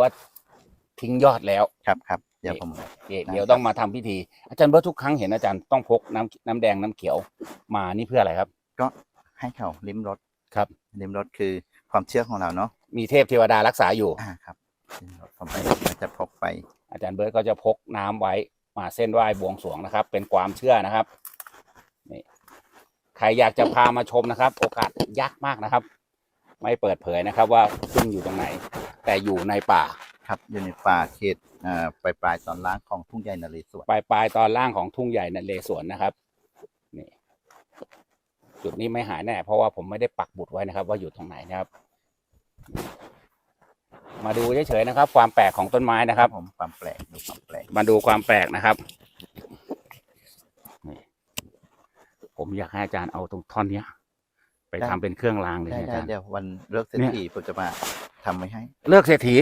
ว่าทิ้งยอดแล้ว ครับครับเดี๋ยวผมโอเคเดี๋ยวต้องมาทำพิธี อาจารย์เบิร์ตทุกครั้งเห็นอาจารย์ต้องพกน้ำน้ำแดงน้ำเขียวมานี่เพื่ออะไรครับ ก็ให้เขาลิ้มรสครับ ลิ้มรสคือความเชื่อของเราเนาะมีเทพเทวดารักษาอยู่ อ่าครับลิ้มรสผมไปเราจะพกไปอาจารย์เบิร์ตก็จะพกน้ำไว้มาเส้นไหว้บวงสรวงนะครับ เป็นความเชื่อนะครับนี่ใครอยากจะพามาชมนะครับ โอกาสยากมากนะครับ ไม่เปิดเผยนะครับว่าซึ่งอยู่ตรงไหน แต่อยู่ในป่าครับอยู่ในป่าเขตอ่าปลายปลายๆตอนล่างของทุ่งใหญ่นเรศวรปลายปลายตอนล่างของทุ่งใหญ่นเรศวรนะครับนี่จุดนี้ไม่หายแน่เพราะว่าผมไม่ได้ปักบุดไว้นะครับ ว่าอยู่ตรงไหนนะครับ มาดูเฉยๆนะครับ ความแปลกของต้นไม้นะครับ ผมความแปลกดูความแปลกมาดูความแปลกนะครับนี่ผมอยากให้อาจารย์เอาตรงท่อนเนี้ย ไปทำเป็นเครื่องรางเลยได้นะอาได้จารย์เดี๋ยววันเลิกเสร็จเนี่ยทีผมจะมา ทำไว้ให้ เลิกเศรษฐี